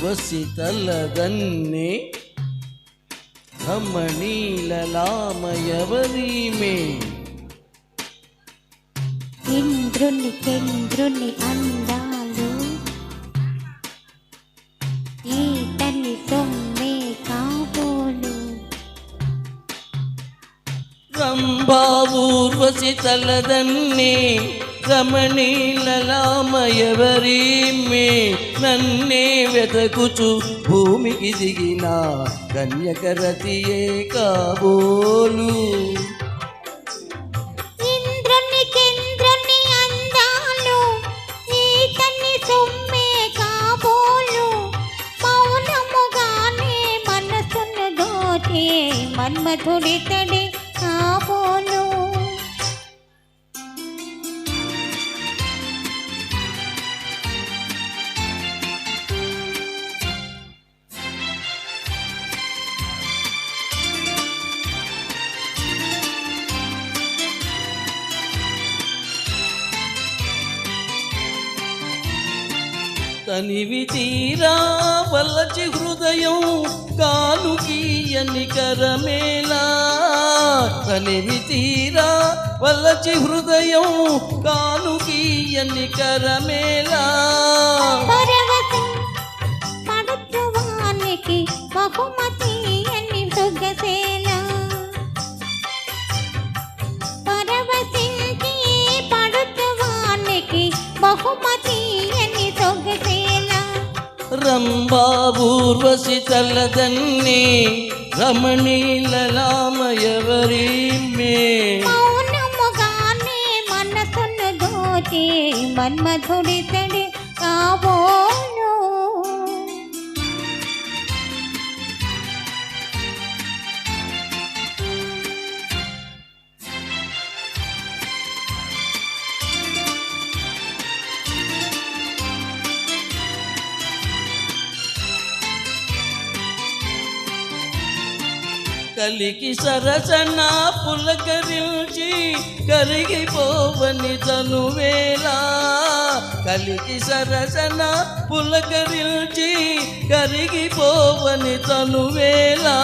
ఊర్వశి తలదన్నే రమణీలలామయవరీమే ఇంద్రుని చంద్రుని రంభా ఊర్వశి తలదన్నే రమణీలలామయవరీమే నన్నే వెతకుచు భూమికి దిగిన కన్యకరతియే కాబోలు. ఇంద్రుని చంద్రుని కాబోలు తనివి తీరా వల్లచి హృదయం కాను కరమేలా తనివి తీరా? వల్లచి హృదయం కాను కీయని కరమేలా బహుమతి అని సొగసేల పరవశించి పడుచువానికి బహుమతి అని సొగసేల రంభా ఊర్వశి తల్లదన్ని రమణీలలామయవరీ మే మౌనముగానే మనసును దోచి మన్మధుడితడి కాబో కలికి సరసన పులకరించి కరిగిపోవని తనువేలా కలికి సరసన పులకరించి కరిగిపోవని తనువేలా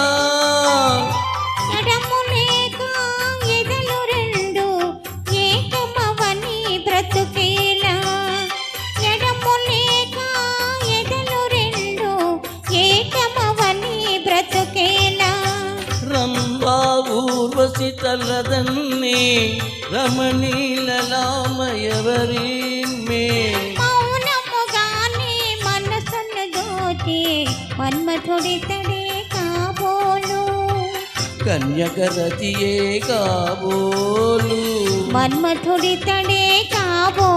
ఊర్వశి తల్లదన్ని కాబోలు. కన్యకరతియే కాబోలు. మన్మధుడితడే కాబోలు.